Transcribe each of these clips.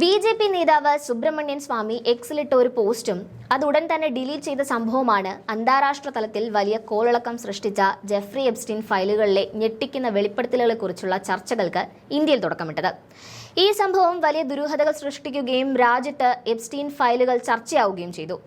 B J P നേതാവ് സുബ്രഹ്മണ്യൻ സ്വാമി എക്സിലിട്ട ഒരു പോസ്റ്റും അത് ഉടൻ തന്നെ ഡിലീറ്റ് ചെയ്ത സംഭവമാണ് അന്താരാഷ്ട്ര തലത്തിൽ വലിയ കോളിളക്കം സൃഷ്ടിച്ച ജെഫ്രി എബ്സ്റ്റീൻ ഫയലുകളിലെ ഞെട്ടിക്കുന്ന വെളിപ്പെടുത്തലുകളെക്കുറിച്ചുള്ള ചർച്ചകൾക്ക് ഇന്ത്യയിൽ തുടക്കമിട്ടത്. ഈ സംഭവം വലിയ ദുരൂഹതകൾ സൃഷ്ടിക്കുകയും രാജ്യത്ത് എബ്സ്റ്റീൻ ഫയലുകൾ ചർച്ചയാവുകയും ചെയ്തു.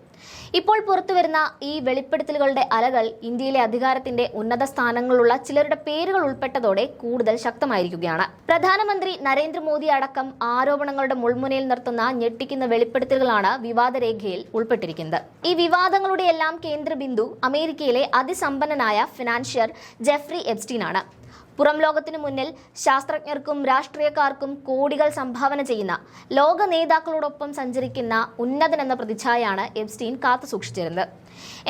ഇപ്പോൾ പുറത്തുവരുന്ന ഈ വെളിപ്പെടുത്തലുകളുടെ അലകൾ ഇന്ത്യയിലെ അധികാരത്തിന്റെ ഉന്നത സ്ഥാനങ്ങളുള്ള ചിലരുടെ പേരുകൾ ഉൾപ്പെട്ടതോടെ കൂടുതൽ ശക്തമായിരിക്കുകയാണ്. പ്രധാനമന്ത്രി നരേന്ദ്രമോദി അടക്കം ആരോപണങ്ങളുടെ മുൾമുനയിൽ നിർത്തുന്ന ഞെട്ടിക്കുന്ന വെളിപ്പെടുത്തലുകളാണ് വിവാദരേഖയിൽ ഉൾപ്പെട്ടിരിക്കുന്നത്. ഈ വിവാദങ്ങളുടെ എല്ലാം കേന്ദ്രബിന്ദു അമേരിക്കയിലെ അതിസമ്പന്നനായ ഫിനാൻഷ്യർ ജെഫ്രി എബ്സ്റ്റീൻ ആണ് പുറം ലോകത്തിനു മുന്നിൽ ശാസ്ത്രജ്ഞർക്കും രാഷ്ട്രീയക്കാർക്കും കോടികൾ സംഭാവന ചെയ്യുന്ന ലോക നേതാക്കളോടൊപ്പം സഞ്ചരിക്കുന്ന ഉന്നതൻ എന്ന പ്രതിച്ഛായാണ് എബ്സ്റ്റീൻ കാത്തു സൂക്ഷിച്ചിരുന്നത്.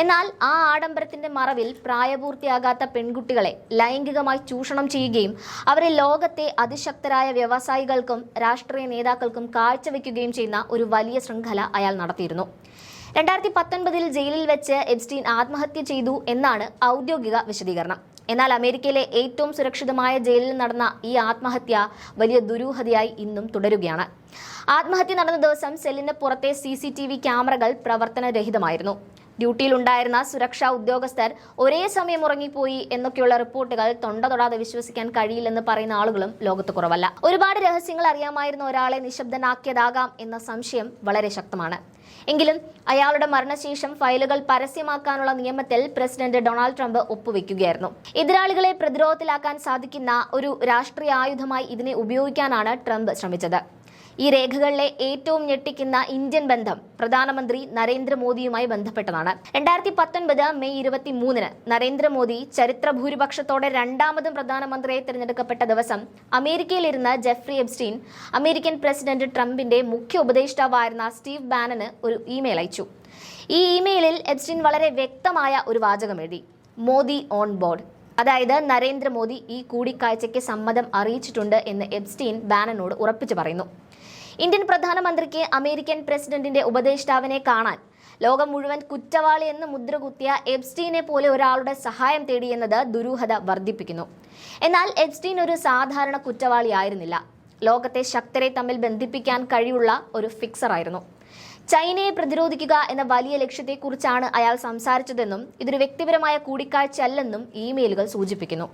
എന്നാൽ ആ ആഡംബരത്തിന്റെ മറവിൽ പ്രായപൂർത്തിയാകാത്ത പെൺകുട്ടികളെ ലൈംഗികമായി ചൂഷണം ചെയ്യുകയും അവരെ ലോകത്തെ അതിശക്തരായ വ്യവസായികൾക്കും രാഷ്ട്രീയ നേതാക്കൾക്കും കാഴ്ചവെക്കുകയും ചെയ്യുന്ന ഒരു വലിയ ശൃംഖല അയാൾ നടത്തിയിരുന്നു. രണ്ടായിരത്തി പത്തൊൻപതിൽ ജയിലിൽ വെച്ച് എബ്സ്റ്റീൻ ആത്മഹത്യ ചെയ്തു എന്നാണ് ഔദ്യോഗിക വിശദീകരണം. എന്നാൽ അമേരിക്കയിലെ ഏറ്റവും സുരക്ഷിതമായ ജയിലിൽ നടന്ന ഈ ആത്മഹത്യ വലിയ ദുരൂഹതയായി ഇന്നും തുടരുകയാണ്. ആത്മഹത്യ നടന്ന ദിവസം സെല്ലിന് പുറത്തെ സി ക്യാമറകൾ പ്രവർത്തനരഹിതമായിരുന്നു. ഡ്യൂട്ടിയിലുണ്ടായിരുന്ന സുരക്ഷാ ഉദ്യോഗസ്ഥർ ഒരേ സമയം ഉറങ്ങിപ്പോയി എന്നൊക്കെയുള്ള റിപ്പോർട്ടുകൾ തൊണ്ട തൊടാതെ വിശ്വസിക്കാൻ കഴിയില്ലെന്ന് പറയുന്ന ആളുകളും ലോകത്ത് കുറവല്ല. ഒരുപാട് രഹസ്യങ്ങൾ അറിയാമായിരുന്ന ഒരാളെ നിശബ്ദനാക്കിയതാകാം എന്ന സംശയം വളരെ ശക്തമാണ്. എങ്കിലും അയാളുടെ മരണശേഷം ഫയലുകൾ പരസ്യമാക്കാനുള്ള നിയമത്തിൽ പ്രസിഡന്റ് ഡൊണാൾഡ് ട്രംപ് ഒപ്പുവെക്കുകയായിരുന്നു. എതിരാളികളെ പ്രതിരോധത്തിലാക്കാൻ സാധിക്കുന്ന ഒരു രാഷ്ട്രീയ ആയുധമായി ഇതിനെ ഉപയോഗിക്കാനാണ് ട്രംപ് ശ്രമിച്ചത്. ഈ രേഖകളിലെ ഏറ്റവും ഞെട്ടിക്കുന്ന ഇന്ത്യൻ ബന്ധം പ്രധാനമന്ത്രി നരേന്ദ്രമോദിയുമായി ബന്ധപ്പെട്ടതാണ്. രണ്ടായിരത്തി പത്തൊൻപത് മെയ് ഇരുപത്തി മൂന്നിന് നരേന്ദ്രമോദി ചരിത്ര ഭൂരിപക്ഷത്തോടെ രണ്ടാമതും പ്രധാനമന്ത്രിയെ തിരഞ്ഞെടുക്കപ്പെട്ട ദിവസം അമേരിക്കയിലിരുന്ന ജെഫ്രി എബ്സ്റ്റീൻ അമേരിക്കൻ പ്രസിഡന്റ് ട്രംപിന്റെ മുഖ്യ ഉപദേഷ്ടാവായിരുന്ന സ്റ്റീവ് ബാനന് ഒരു ഇമെയിൽ അയച്ചു. ഈ ഇമെയിലിൽ എബ്സ്റ്റീൻ വളരെ വ്യക്തമായ ഒരു വാചകം എഴുതി. Modi on board. അതായത് നരേന്ദ്രമോദി ഈ കൂടിക്കാഴ്ചയ്ക്ക് സമ്മതം അറിയിച്ചിട്ടുണ്ട് എന്ന് എബ്സ്റ്റീൻ ബാനനോട് ഉറപ്പിച്ചു പറയുന്നു. ഇന്ത്യൻ പ്രധാനമന്ത്രിക്ക് അമേരിക്കൻ പ്രസിഡന്റിന്റെ ഉപദേഷ്ടാവിനെ കാണാൻ. ലോകം മുഴുവൻ കുറ്റവാളി എന്ന് മുദ്രകുത്തിയ എബ്സ്റ്റീനെ പോലെ ഒരാളുടെ സഹായം തേടിയെന്നത് ദുരൂഹത വർദ്ധിപ്പിക്കുന്നു. എന്നാൽ എബ്സ്റ്റീൻ ഒരു സാധാരണ കുറ്റവാളിയായിരുന്നില്ല ലോകത്തെ ശക്തരെ തമ്മിൽ ബന്ധിപ്പിക്കാൻ കഴിയുള്ള ഒരു ഫിക്സർ ആയിരുന്നു. ചൈനയെ പ്രതിരോധിക്കുക എന്ന വലിയ ലക്ഷ്യത്തെക്കുറിച്ചാണ് അയാൾ സംസാരിച്ചതെന്നും ഇതൊരു വ്യക്തിപരമായ കൂടിക്കാഴ്ചയല്ലെന്നും ഇമെയിലുകൾ സൂചിപ്പിക്കുന്നു.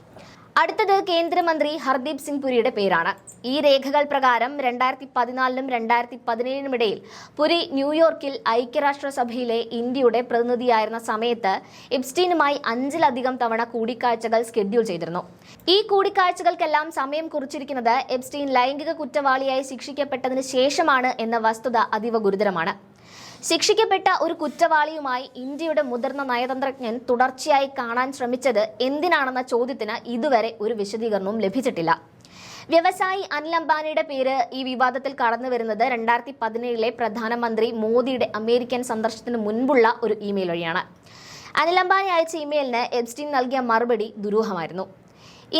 അടുത്തത് കേന്ദ്രമന്ത്രി ഹർദീപ് സിംഗ് പുരിയുടെ പേരാണ്. ഈ രേഖകൾ പ്രകാരം രണ്ടായിരത്തി പതിനാലിനും രണ്ടായിരത്തി പതിനേഴിനും ഇടയിൽ പുരി ന്യൂയോർക്കിൽ ഐക്യരാഷ്ട്രസഭയിലെ ഇന്ത്യയുടെ പ്രതിനിധിയായിരുന്ന സമയത്ത് എബ്സ്റ്റീനുമായി അഞ്ചിലധികം തവണ കൂടിക്കാഴ്ചകൾ സ്കെഡ്യൂൾ ചെയ്തിരുന്നു. ഈ കൂടിക്കാഴ്ചകൾക്കെല്ലാം സമയം കുറിച്ചിരിക്കുന്നത് എബ്സ്റ്റീൻ ലൈംഗിക കുറ്റവാളിയായി ശിക്ഷിക്കപ്പെട്ടതിന് ശേഷമാണ് എന്ന വസ്തുത അതീവ ഗുരുതരമാണ്. ശിക്ഷിക്കപ്പെട്ട ഒരു കുറ്റവാളിയുമായി ഇന്ത്യയുടെ മുതിർന്ന നയതന്ത്രജ്ഞൻ തുടർച്ചയായി കാണാൻ ശ്രമിച്ചത് എന്തിനാണെന്ന ചോദ്യത്തിന് ഇതുവരെ ഒരു വിശദീകരണവും ലഭിച്ചിട്ടില്ല. വ്യവസായി അനിൽ അംബാനിയുടെ പേര് ഈ വിവാദത്തിൽ കടന്നു വരുന്നത് രണ്ടായിരത്തി പതിനേഴിലെ പ്രധാനമന്ത്രി മോദിയുടെ അമേരിക്കൻ സന്ദർശനത്തിന് മുൻപുള്ള ഒരു ഇമെയിൽ വഴിയാണ്. അനിൽ അംബാനി അയച്ച ഇമെയിലിന് എബ്സ്റ്റീൻ നൽകിയ മറുപടി ദുരൂഹമായിരുന്നു.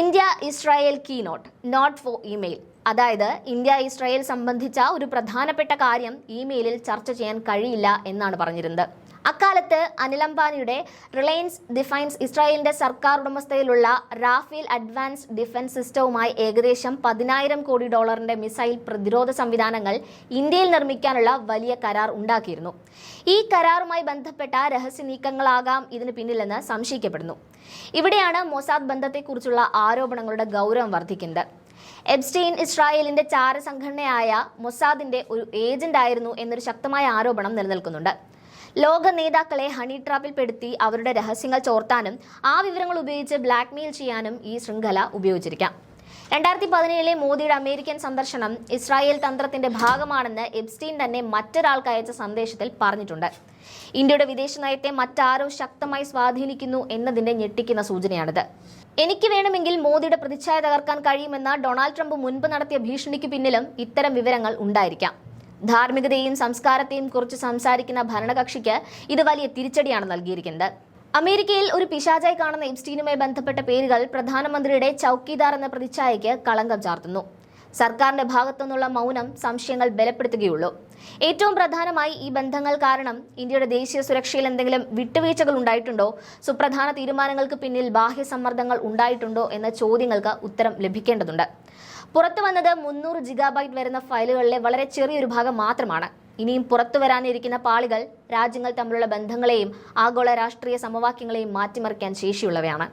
India Israel key note not for email അതായത് ഇന്ത്യ ഇസ്രായേൽ സംബന്ധിച്ച ഒരു പ്രധാനപ്പെട്ട കാര്യം ഇമെയിലിൽ ചർച്ച ചെയ്യാൻ കഴിയില്ല എന്നാണ് പറഞ്ഞിരുന്നത്. അക്കാലത്ത് അനിൽ അംബാനിയുടെ റിലയൻസ് ഡിഫൈൻസ് ഇസ്രായേലിന്റെ സർക്കാർ ഉടമസ്ഥയിലുള്ള റാഫേൽ അഡ്വാൻസ് ഡിഫൻസ് സിസ്റ്റവുമായി ഏകദേശം പതിനായിരം കോടി ഡോളറിന്റെ മിസൈൽ പ്രതിരോധ സംവിധാനങ്ങൾ ഇന്ത്യയിൽ നിർമ്മിക്കാനുള്ള വലിയ കരാർ ഉണ്ടാക്കിയിരുന്നു. ഈ കരാറുമായി ബന്ധപ്പെട്ട രഹസ്യ നീക്കങ്ങളാകാം ഇതിന് പിന്നിലെന്ന് സംശയിക്കപ്പെടുന്നു. ഇവിടെയാണ് മൊസാദ് ബന്ധത്തെക്കുറിച്ചുള്ള ആരോപണങ്ങളുടെ ഗൗരവം വർദ്ധിക്കുന്നത്. എബ്സ്റ്റെയിൻ ഇസ്രായേലിന്റെ ചാരസംഘടനയായ മൊസാദിന്റെ ഒരു ഏജന്റ് ആയിരുന്നു എന്നൊരു ശക്തമായ ആരോപണം നിലനിൽക്കുന്നുണ്ട്. ലോക നേതാക്കളെ ഹണി ട്രാപ്പിൽ പെടുത്തി അവരുടെ രഹസ്യങ്ങൾ ചോർത്താനും ആ വിവരങ്ങൾ ഉപയോഗിച്ച് ബ്ലാക്ക്മെയിൽ ചെയ്യാനും ഈ ശൃംഖല ഉപയോഗിച്ചിരിക്കാം. രണ്ടായിരത്തി പതിനേഴിലെ മോദിയുടെ അമേരിക്കൻ സന്ദർശനം ഇസ്രായേൽ തന്ത്രത്തിന്റെ ഭാഗമാണെന്ന് എബ്സ്റ്റീൻ തന്നെ മറ്റൊരാൾക്ക് അയച്ച സന്ദേശത്തിൽ പറഞ്ഞിട്ടുണ്ട്. ഇന്ത്യയുടെ വിദേശ നയത്തെ മറ്റാരോ ശക്തമായി സ്വാധീനിക്കുന്നു എന്നതിന്റെ ഞെട്ടിക്കുന്ന സൂചനയാണിത്. എനിക്ക് വേണമെങ്കിൽ മോദിയുടെ പ്രതിച്ഛായ തകർക്കാൻ കഴിയുമെന്ന ഡൊണാൾഡ് ട്രംപ് മുൻപ് നടത്തിയ ഭീഷണിക്ക് പിന്നിലും ഇത്തരം വിവരങ്ങൾ ഉണ്ടായിരിക്കാം. ധാർമ്മികതയും സംസ്കാരത്തെയും കുറിച്ച് സംസാരിക്കുന്ന ഭരണകക്ഷിക്ക് ഇത് വലിയ തിരിച്ചടിയാണ് നൽകിയിരിക്കുന്നത്. അമേരിക്കയിൽ ഒരു പിശാചായി കാണുന്ന എബ്സ്റ്റീനുമായി ബന്ധപ്പെട്ട പേരുകൾ പ്രധാനമന്ത്രിയുടെ ചൌക്കിദാർ എന്ന പ്രതിച്ഛായയ്ക്ക് കളങ്കം ചാർത്തുന്നു. സർക്കാരിന്റെ ഭാഗത്തുനിന്നുള്ള മൗനം സംശയങ്ങൾ ബലപ്പെടുത്തുകയുള്ളൂ. ഏറ്റവും പ്രധാനമായി ഈ ബന്ധങ്ങൾ കാരണം ഇന്ത്യയുടെ ദേശീയ സുരക്ഷയിൽ എന്തെങ്കിലും വിട്ടുവീഴ്ചകൾ ഉണ്ടായിട്ടുണ്ടോ? സുപ്രധാന തീരുമാനങ്ങൾക്ക് പിന്നിൽ ബാഹ്യ സമ്മർദ്ദങ്ങൾ ഉണ്ടായിട്ടുണ്ടോ എന്ന ചോദ്യങ്ങൾക്ക് ഉത്തരം ലഭിക്കേണ്ടതുണ്ട്. പുറത്തു വന്നത് മുന്നൂറ് ജിഗാബൈറ്റ് വരുന്ന ഫയലുകളിലെ വളരെ ചെറിയൊരു ഭാഗം മാത്രമാണ്. ഇനിയും പുറത്തു വരാനിരിക്കുന്ന പാളികൾ രാജ്യങ്ങൾ തമ്മിലുള്ള ബന്ധങ്ങളെയും ആഗോള രാഷ്ട്രീയ സമവാക്യങ്ങളെയും മാറ്റിമറിക്കാൻ ശേഷിയുള്ളവയാണ്.